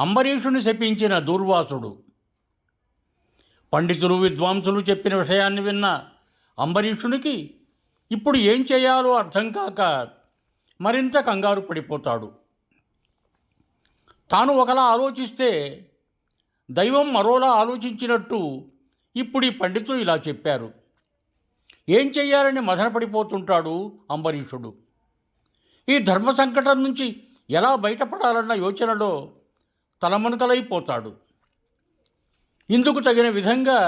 అంబరీషుని శపించిన దూర్వాసుడు. పండితులు విద్వాంసులు చెప్పిన విషయాన్ని విన్న అంబరీషునికి ఇప్పుడు ఏం చేయాలో అర్థం కాక మరింత కంగారు పడిపోతాడు. తాను ఒకలా ఆలోచిస్తే దైవం మరోలా ఆలోచించినట్టు ఇప్పుడు ఈ పండితులు ఇలా చెప్పారు. ఏం చెయ్యాలని మదనపడిపోతుంటాడు అంబరీషుడు. ఈ ధర్మ సంకటం నుంచి ఎలా బయటపడాలన్న యోచనలో తలమనకలైపోతాడు ఇందుకు తగిన విధంగా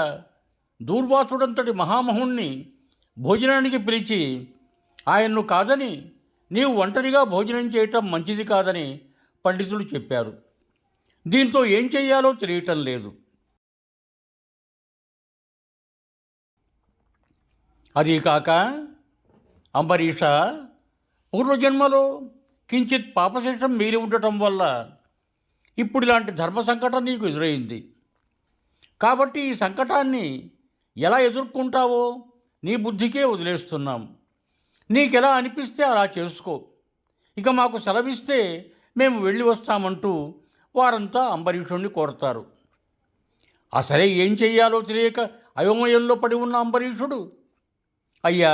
దూర్వాసుడంతటి మహామహుణ్ణి భోజనానికి పిలిచి ఆయన్ను కాదని నీవు ఒంటరిగా భోజనం చేయటం మంచిది కాదని పండితులు చెప్పారు. దీంతో ఏం చేయాలో తెలియటం లేదు. అదీ కాక అంబరీష పూర్వజన్మలో కించిత్ పాపశేషం మిగిలి ఉండటం వల్ల ఇప్పుడు ఇలాంటి ధర్మ సంకటం నీకు ఎదురైంది. కాబట్టి ఈ సంకటాన్ని ఎలా ఎదుర్కొంటావో నీ బుద్ధికే వదిలేస్తున్నాం. నీకెలా అనిపిస్తే అలా చేసుకో. ఇక మాకు సెలవిస్తే మేము వెళ్ళి వస్తామంటూ వారంతా అంబరీషుణ్ణి కోరతారు. అసలే ఏం చెయ్యాలో తెలియక అయోమయంలో పడి ఉన్న అంబరీషుడు అయ్యా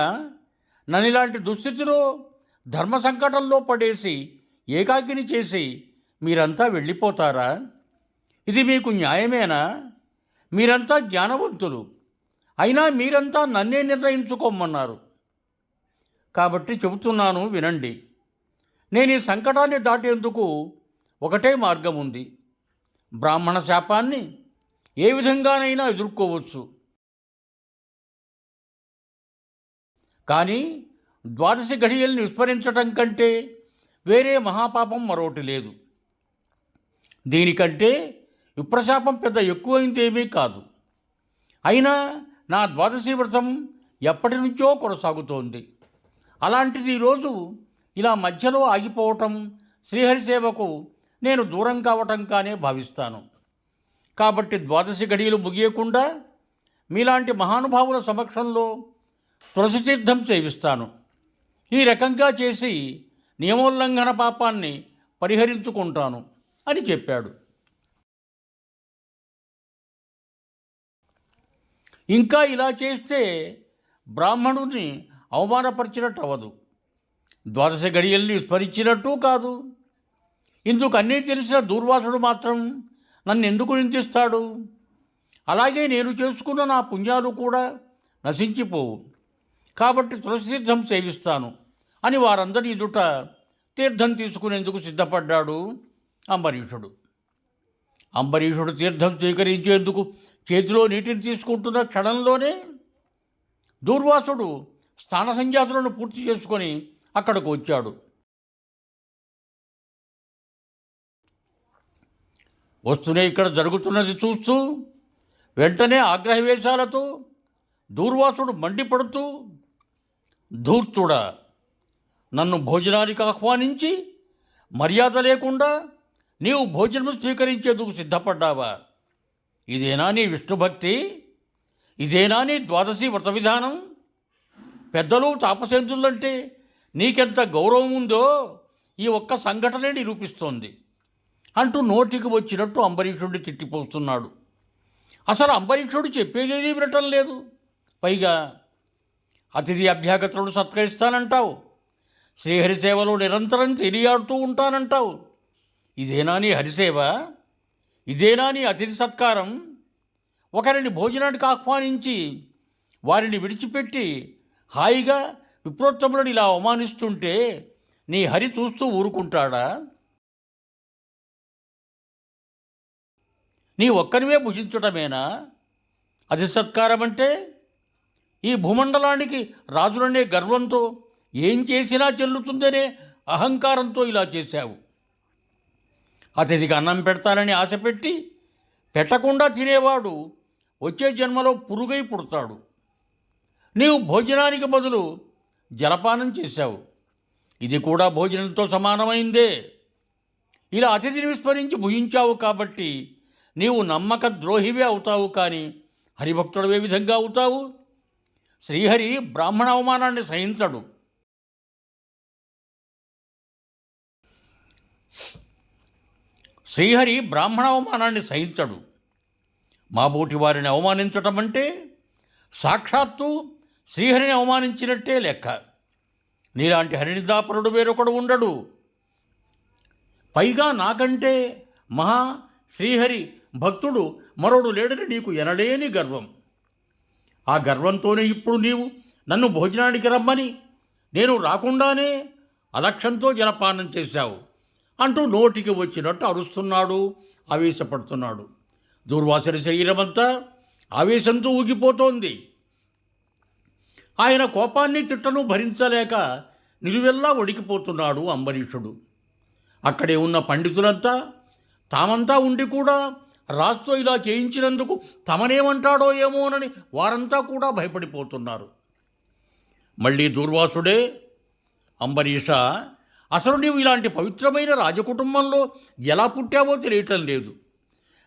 నన్ను ఇలాంటి దుస్థితిలో ధర్మ సంకటంలో పడేసి ఏకాకిని చేసి మీరంతా వెళ్ళిపోతారా? ఇది మీకు న్యాయమేనా? మీరంతా జ్ఞానవంతులు. అయినా మీరంతా నన్నే నిర్ణయించుకోమన్నారు. కాబట్టి చెబుతున్నాను వినండి. నేను ఈ సంకటాన్ని దాటేందుకు ఒకటే మార్గం ఉంది. బ్రాహ్మణ శాపాన్ని ఏ విధంగానైనా ఎదుర్కోవచ్చు. కానీ ద్వాదశి ఘడియల్ని విస్మరించటం కంటే వేరే మహాపాపం మరొకటి లేదు. దీనికంటే విప్రశాపం పెద్ద ఎక్కువైందేమీ కాదు. అయినా నా ద్వాదశి వ్రతం ఎప్పటి నుంచో కొనసాగుతోంది. అలాంటిది ఈరోజు ఇలా మధ్యలో ఆగిపోవటం శ్రీహరి సేవకు నేను దూరం కావటం కానే భావిస్తాను. కాబట్టి ద్వాదశి గడియలు ముగియకుండా మీలాంటి మహానుభావుల సమక్షంలో తులసి తీర్థం సేవిస్తాను. ఈ రకంగా చేసి నియమోల్లంఘన పాపాన్ని పరిహరించుకుంటాను. అని చెప్పాడు. ఇంకా ఇలా చేస్తే బ్రాహ్మణుని అవమానపరిచినట్టు అవ్వదు. ద్వాదశ గడియల్ని స్మరించినట్టు కాదు. ఇందుకు అన్నీ తెలిసిన దూర్వాసుడు మాత్రం నన్ను ఎందుకు నిందిస్తాడు? అలాగే నేను చేసుకున్న నా పుణ్యాలు కూడా నశించిపోవు. కాబట్టి తులసిద్ధం సేవిస్తాను అని వారందరి ఎదుట తీర్థం తీసుకునేందుకు సిద్ధపడ్డాడు అంబరీషుడు. అంబరీషుడు తీర్థం స్వీకరించేందుకు చేతిలో నీటిని తీసుకుంటున్న క్షణంలోనే దూర్వాసుడు స్థాన సంజాతులను పూర్తి చేసుకొని అక్కడికి వచ్చాడు. వస్తూనే ఇక్కడ జరుగుతున్నది చూస్తూ వెంటనే ఆగ్రహవేశాలతో దూర్వాసుడు మండిపడుతూ ధూర్తుడా నన్ను భోజనానికి ఆహ్వానించి మర్యాద లేకుండా నీవు భోజనం స్వీకరించేందుకు సిద్ధపడ్డావా? ఇదేనా నీ విష్ణుభక్తి? ఇదేనా నీ ద్వాదశి వ్రత విధానం? పెద్దలు తాపసేంద్రులంటే నీకెంత గౌరవం ఉందో ఈ ఒక్క సంఘటనే నిరూపిస్తోంది. అంటూ నోటికి వచ్చినట్టు అంబరీషుడిని తిట్టిపోతున్నాడు అసలు అంబరీషుడు చెప్పేదేది వినటం లేదు. పైగా అతిథి అభ్యాగతులను సత్కరిస్తానంటావు. శ్రీహరి సేవలో నిరంతరం తెలియాడుతూ ఉంటానంటావు. ఇదేనా నీ హరిసేవ? ఇదేనా నీ అతిథి సత్కారం? ఒకరిని భోజనానికి ఆహ్వానించి వారిని విడిచిపెట్టి హాయిగా విప్రోత్తములను ఇలా అవమానిస్తుంటే నీ హరి చూస్తూ ఊరుకుంటాడా? నీ ఒక్కనివే భుజించటమేనా? అది సత్కారం అంటే ఈ భూమండలానికి రాజులనే గర్వంతో ఏం చేసినా చెల్లుతుందనే అహంకారంతో ఇలా చేశావు. అతిథికి అన్నం పెడతానని ఆశపెట్టి పెట్టకుండా తినేవాడు వచ్చే జన్మలో పురుగై పుడతాడు. నీవు భోజనానికి బదులు జలపానం చేశావు. ఇది కూడా భోజనంతో సమానమైందే. ఇలా అతిథిని విస్మరించి భుజించావు కాబట్టి నీవు నమ్మక ద్రోహివే అవుతావు కానీ హరిభక్తుడు ఏ విధంగా అవుతావు. శ్రీహరి బ్రాహ్మణ అవమానాన్ని సహించడు. శ్రీహరి బ్రాహ్మణ అవమానాన్ని సహించడు. మా బోటి వారిని అవమానించటం అంటే సాక్షాత్తు శ్రీహరిని అవమానించినట్టే లెక్క. నీలాంటి హరినిదాపరుడు వేరొకడు ఉండడు. పైగా నాకంటే మహా శ్రీహరి భక్తుడు మరోడు లేడని నీకు ఎనలేని గర్వం. ఆ గర్వంతోనే ఇప్పుడు నీవు నన్ను భోజనానికి రమ్మని నేను రాకుండానే అలక్ష్యంతో జలపానం చేశావు. అంటూ నోటికి వచ్చినట్టు అరుస్తున్నాడు ఆవేశపడుతున్నాడు. దుర్వాసరి శరీరమంతా ఆవేశంతో ఊగిపోతోంది. ఆయన కోపాన్ని తిట్టను భరించలేక నిలువెల్లా ఒడికిపోతున్నాడు అంబరీషుడు. అక్కడే ఉన్న పండితులంతా తామంతా ఉండి కూడా రాజుతో ఇలా చేయించినందుకు తమనేమంటాడో ఏమోనని వారంతా కూడా భయపడిపోతున్నారు. మళ్ళీ దూర్వాసుడే అంబరీష అసలు నీవు ఇలాంటి పవిత్రమైన రాజకుటుంబంలో ఎలా పుట్టావో తెలియటం లేదు.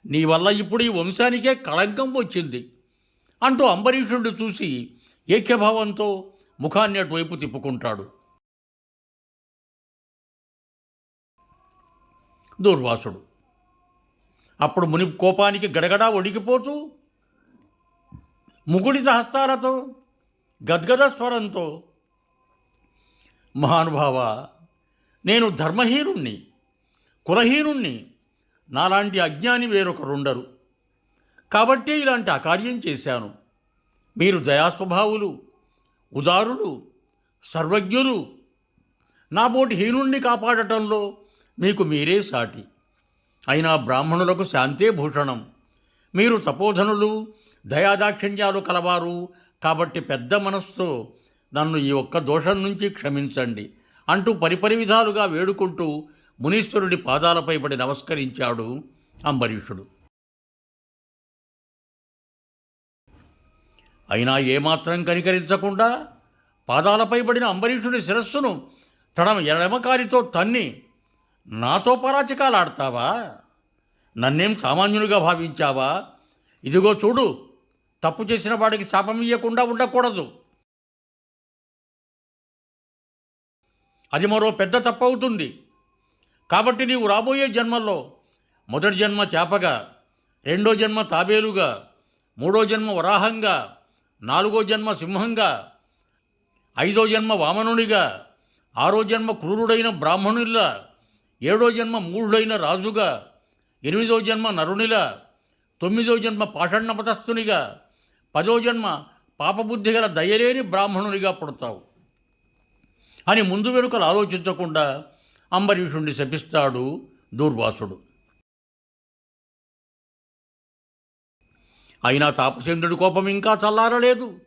నీ వల్ల ఇప్పుడు ఈ వంశానికే కళంకం వచ్చింది. అంటూ అంబరీషుడు చూసి ఏక్యభావంతో ముఖాన్ని అటువైపు తిప్పుకుంటాడు. దూర్వాసుడు. అప్పుడు ముని కోపానికి గడగడా వణికిపోతూ ముగుడిత హస్తాలతో గద్గద స్వరంతో మహానుభావ నేను ధర్మహీనుణ్ణి కులహీనుణ్ణి నాలాంటి అజ్ఞాని వేరొకరుండరు. కాబట్టే ఇలాంటి అకార్యం చేశాను. మీరు దయాస్వభావులు ఉదారులు సర్వజ్ఞులు. నా బోటి హీనుణ్ణి కాపాడటంలో మీకు మీరే సాటి. అయినా బ్రాహ్మణులకు శాంతే భూషణం. మీరు తపోధనులు దయాదాక్షిణ్యాలు కలవారు. కాబట్టి పెద్ద మనస్సుతో నన్ను ఈ ఒక్క దోషం నుంచి క్షమించండి. అంటూ పరిపరి విధాలుగా వేడుకుంటూ మునీశ్వరుడి పాదాలపై పడి నమస్కరించాడు అంబరీషుడు. అయినా ఏమాత్రం కనికరించకుండా పాదాలపై పడిన అంబరీషుడి శిరస్సును తన ఎడమకారితో తన్ని నాతో పరాచకాలాడతావా? నన్నేం సామాన్యునిగా భావించావా? ఇదిగో చూడు తప్పు చేసిన వాడికి శాపం ఇవ్వకుండా ఉండకూడదు. అది మరో పెద్ద తప్పవుతుంది. కాబట్టి నీవు రాబోయే జన్మల్లో మొదటి జన్మ చేపగా రెండో జన్మ తాబేలుగా మూడో జన్మ వరాహంగా నాలుగో జన్మ సింహంగా ఐదో జన్మ వామనునిగా ఆరో జన్మ క్రూరుడైన బ్రాహ్మణుల్లా ఏడో జన్మ మూఢుడైన రాజుగా ఎనిమిదో జన్మ నరునిలా తొమ్మిదో జన్మ పాషణ్ణపతస్థునిగా పదో జన్మ పాపబుద్ధి గల దయలేని బ్రాహ్మణునిగా పుడతావు. అని ముందు వెనుకలు ఆలోచించకుండా అంబరీషుణ్ణి శపిస్తాడు దూర్వాసుడు. అయినా తాపసేంద్రుడి కోపం ఇంకా చల్లారలేదు.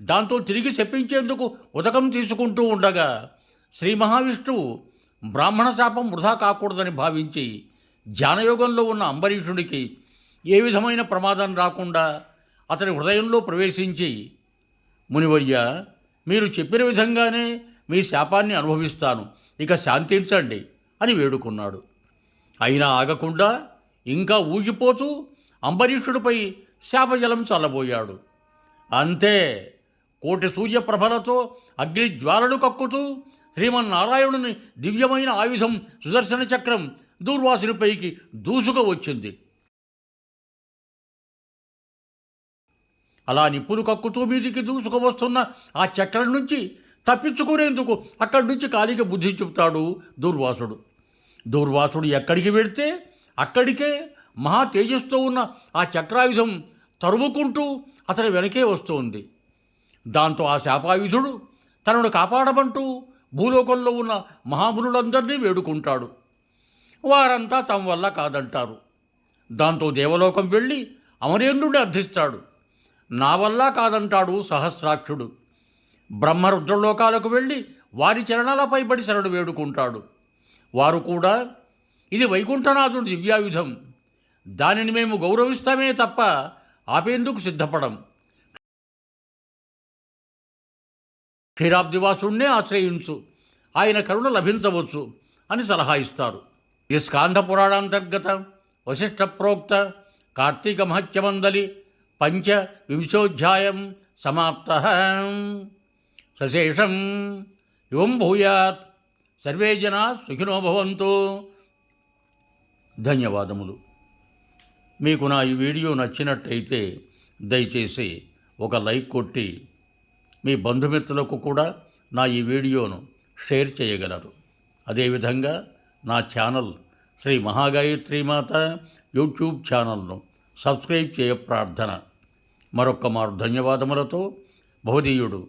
దాంతో తిరిగి శపించేందుకు ఉదకం తీసుకుంటూ ఉండగా శ్రీ మహావిష్ణువు బ్రాహ్మణ శాపం వృధా కాకూడదని భావించి ధ్యానయోగంలో ఉన్న అంబరీషుడికి ఏ విధమైన ప్రమాదం రాకుండా అతని హృదయంలో ప్రవేశించి మునివర్య మీరు చెప్పిన విధంగానే మీ శాపాన్ని అనుభవిస్తాను. ఇక శాంతించండి అని వేడుకున్నాడు. అయినా ఆగకుండా ఇంకా ఊగిపోతూ అంబరీషుడిపై శాపజలం చల్లబోయాడు. అంతే కోటి సూర్యప్రభలతో అగ్నిజ్వాలలు కక్కుతూ శ్రీమన్నారాయణుని దివ్యమైన ఆయుధం సుదర్శన చక్రం దూర్వాసునిపైకి దూసుకు వచ్చింది. అలా నిప్పులు కక్కుతూ మీదికి దూసుకు వస్తున్న ఆ చక్రం నుంచి తప్పించుకునేందుకు అక్కడి నుంచి కాలికి బుద్ధి చెప్తాడు దూర్వాసుడు. దూర్వాసుడు ఎక్కడికి వెడితే అక్కడికే మహా తేజస్తో ఉన్న ఆ చక్రాయుధం తరుముకుంటూ అతని వెనకే వస్తోంది. దాంతో ఆ శాపాయుధుడు తనను కాపాడమంటూ భూలోకంలో ఉన్న మహామునులందరినీ వేడుకుంటాడు. వారంతా తమ వల్ల కాదంటారు. దాంతో దేవలోకం వెళ్ళి అమరేంద్రుడిని అర్థిస్తాడు. నా వల్ల కాదంటాడు సహస్రాక్షుడు. బ్రహ్మరుద్రలోకాలకు వెళ్ళి వారి చరణాలపై పడి శరణు వేడుకుంటాడు. వారు కూడా ఇది వైకుంఠనాథుడు దివ్యాయుధం. దానిని మేము గౌరవిస్తామే తప్ప ఆపేందుకు సిద్ధపడం. క్షీరాబ్దివాసుణ్ణే ఆశ్రయించు. ఆయన కరుణ లభించవచ్చు అని సలహా ఇస్తారు. ఈ స్కాంద పురాణాంతర్గత వశిష్ఠ ప్రోక్త కార్తీక మహత్యమందలి పంచ వింశోధ్యాయం సమాప్త. సశేషం యువం భూయాత్. సర్వే జనా సుఖినో భవంతు. ధన్యవాదములు. మీకు నా ఈ వీడియో నచ్చినట్టయితే దయచేసి ఒక లైక్ కొట్టి మీ బంధుమిత్రులకు కూడా నా ఈ వీడియోను షేర్ చేయగలరు. అదేవిధంగా నా ఛానల్ శ్రీ మహాగాయత్రీమాత యూట్యూబ్ ఛానల్ను సబ్స్క్రైబ్ చేయ ప్రార్థన. మరొక్క మారు ధన్యవాదములతో భవదీయుడు